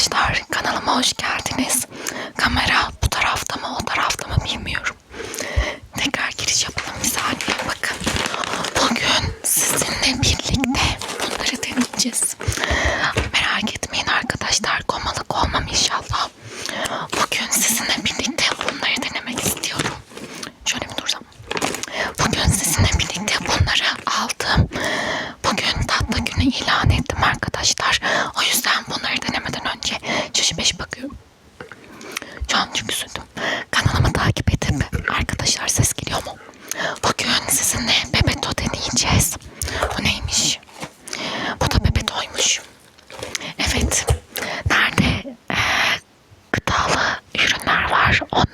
arkadaşlar kanalıma hoş geldiniz. Kamera bu tarafta mı o tarafta mı bilmiyorum. var on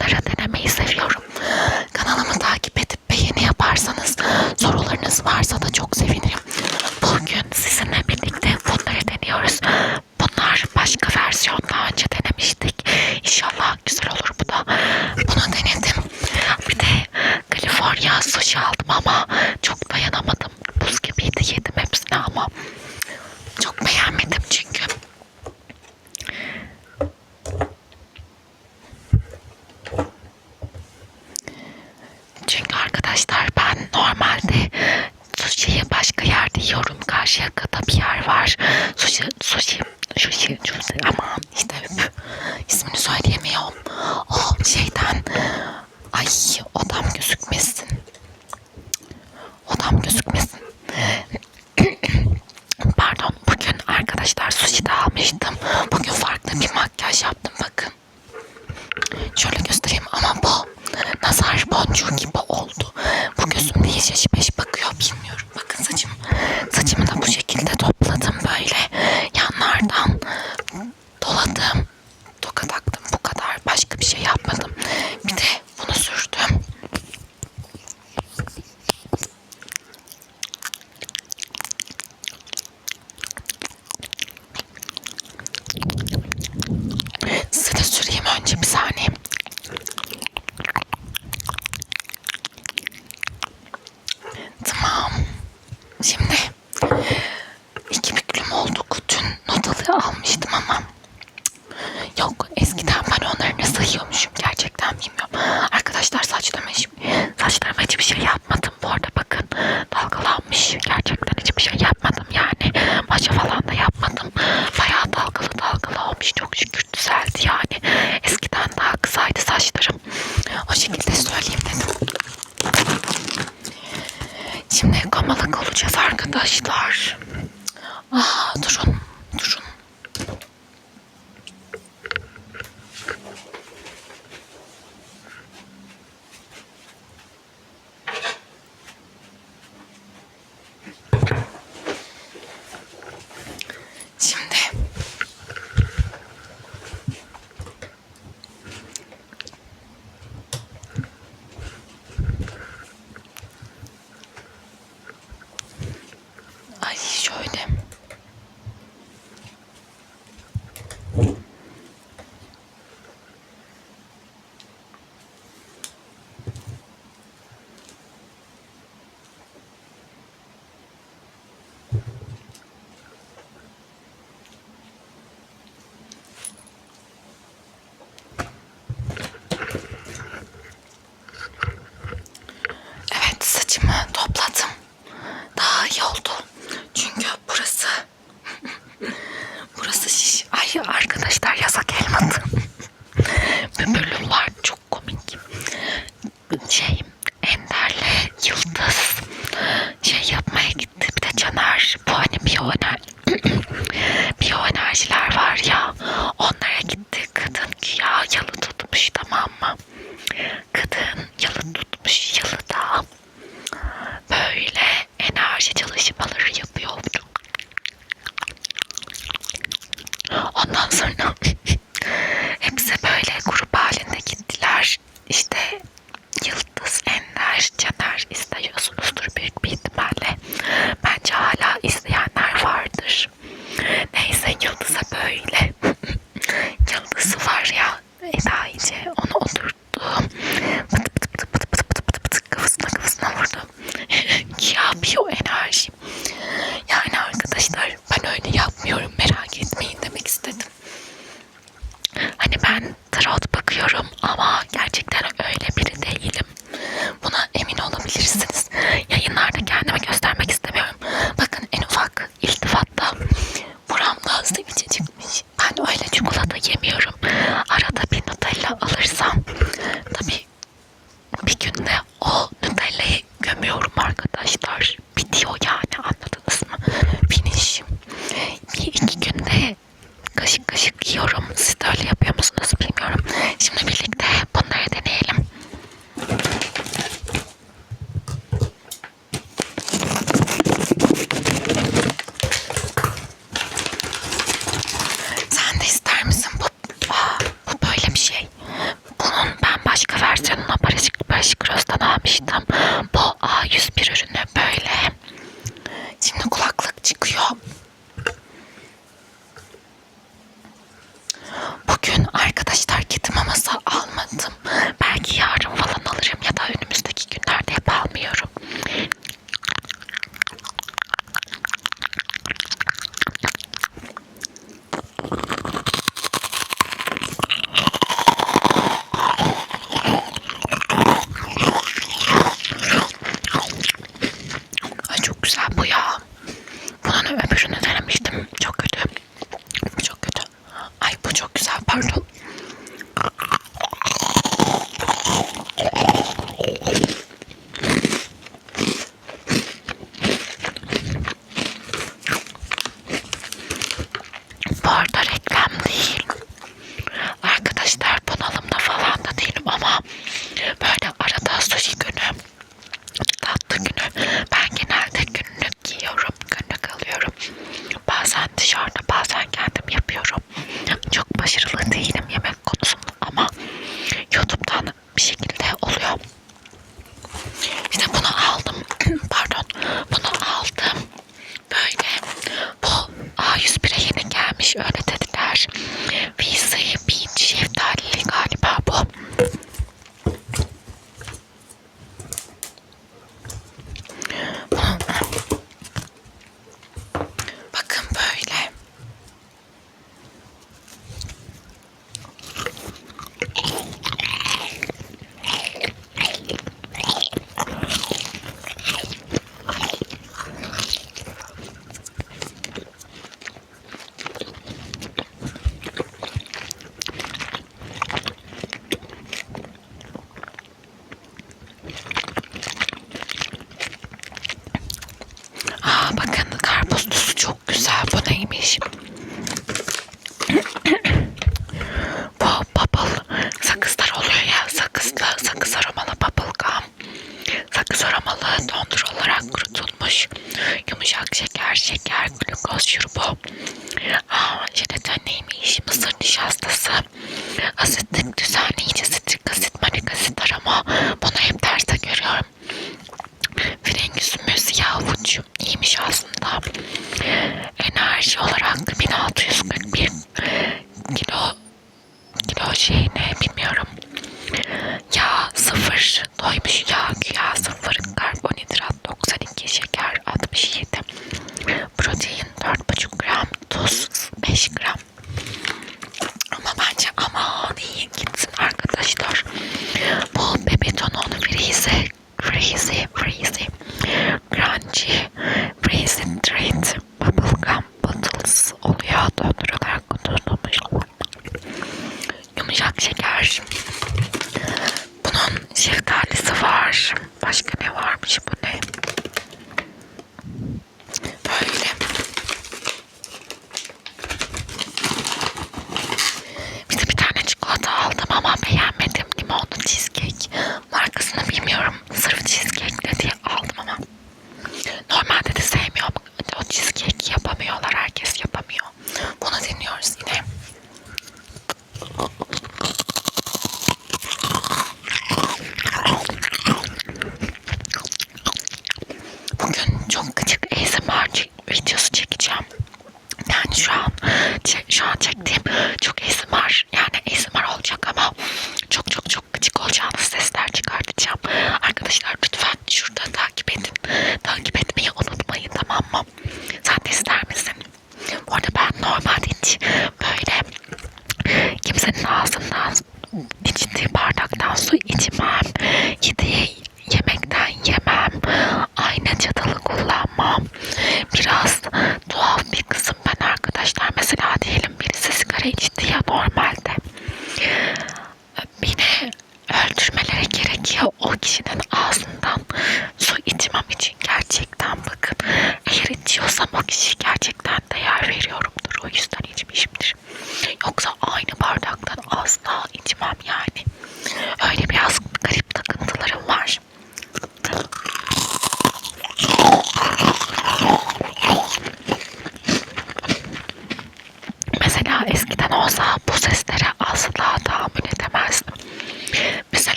哎呦，gitmemem.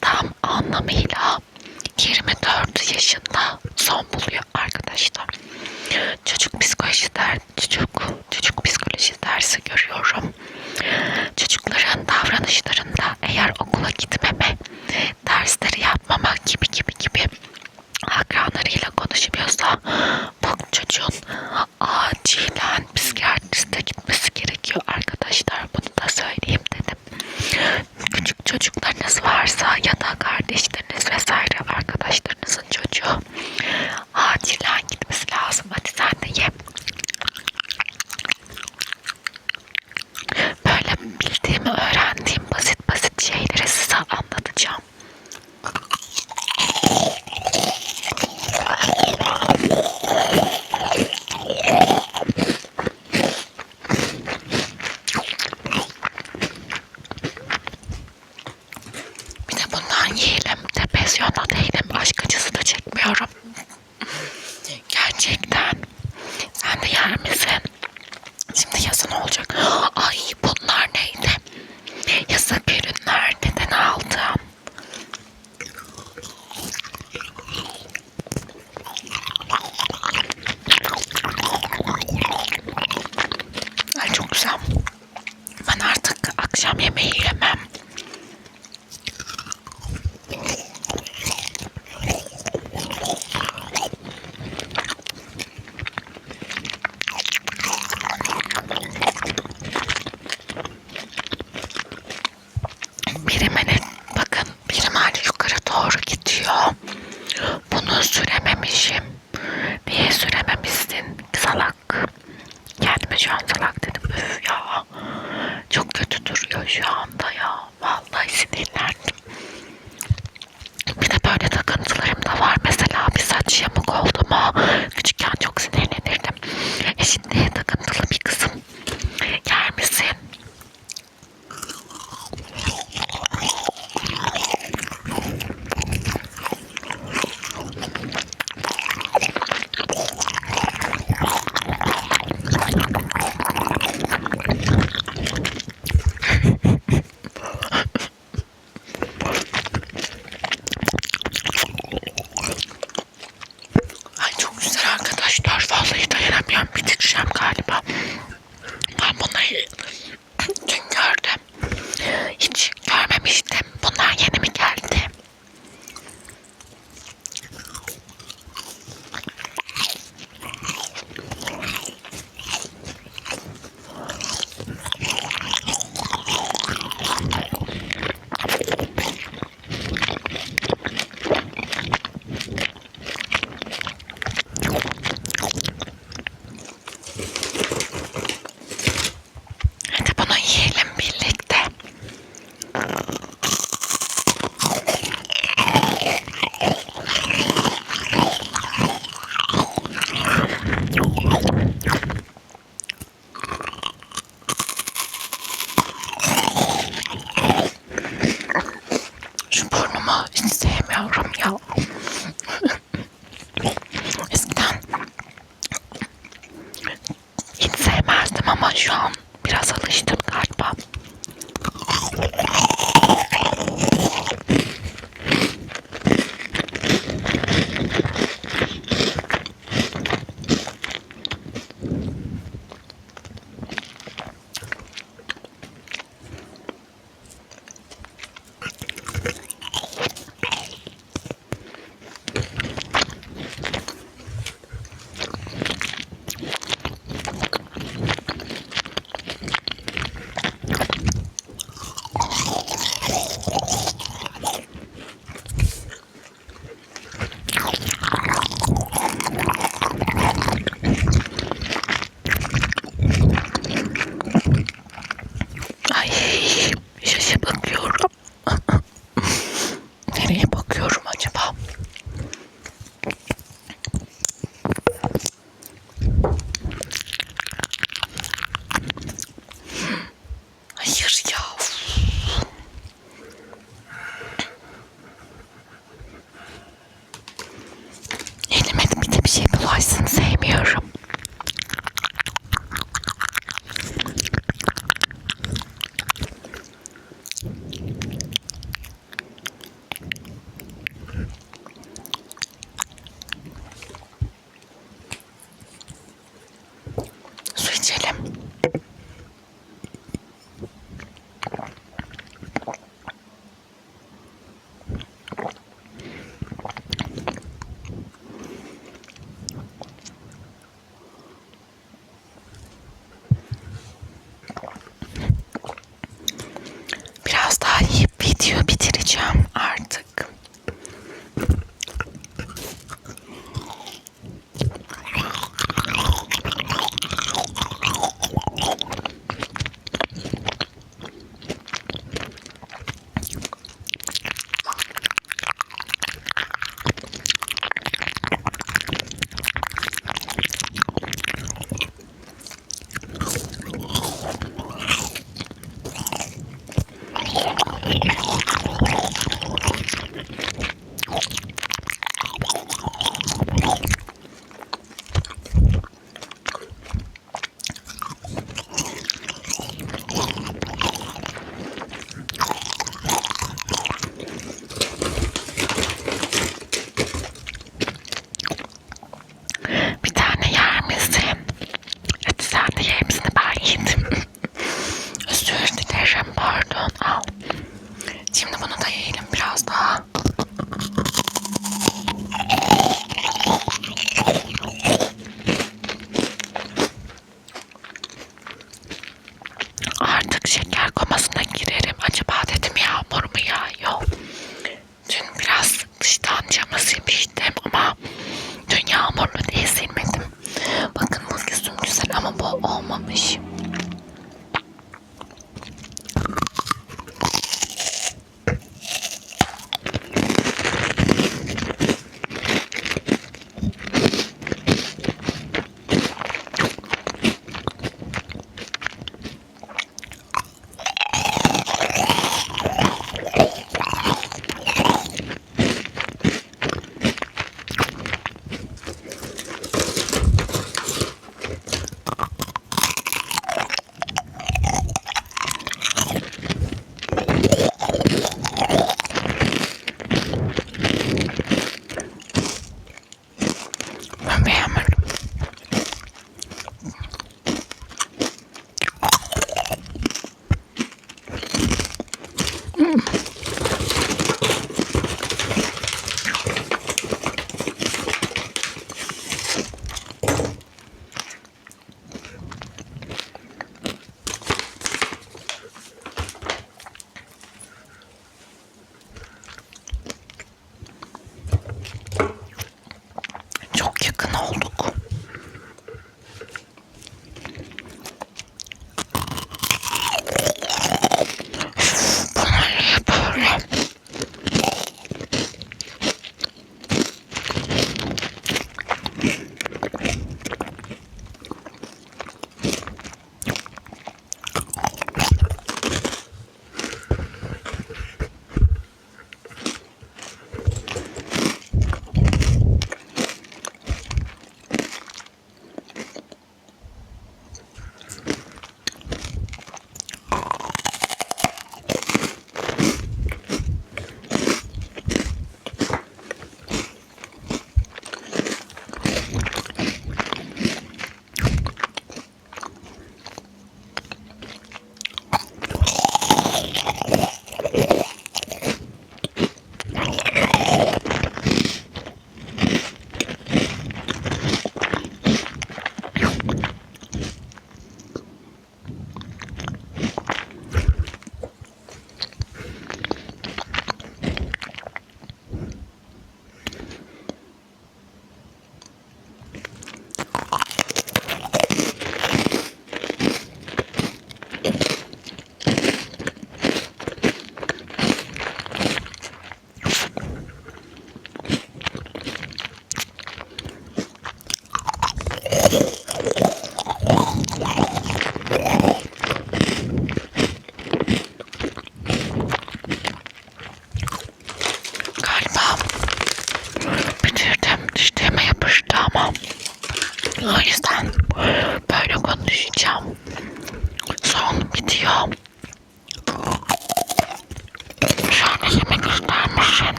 tam anlamıyla 24 yaşında son buluyor arkadaşlar. Çocuk psikoloji der, çocuk çocuk psikoloji dersi görüyorum. Çocukların davranışlarında eğer okula gitmeme, dersleri yapmama gibi gibi gibi akranlarıyla konuşmuyorsa bu çocuğun acilen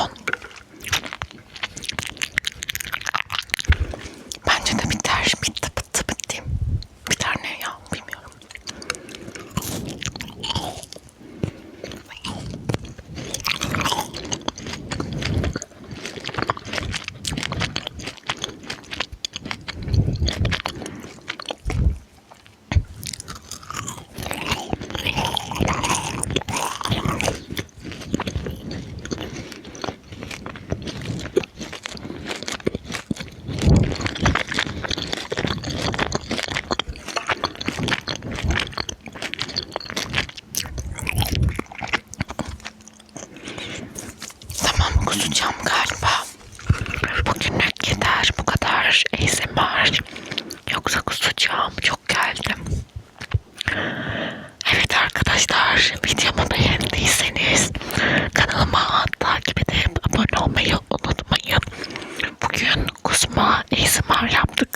Svensson. kusacağım galiba. Bugünlük yeter bu kadar ASMR. Yoksa kusacağım çok geldim. Evet arkadaşlar videomu beğendiyseniz kanalıma takip edip abone olmayı unutmayın. Bugün kusma ASMR yaptık.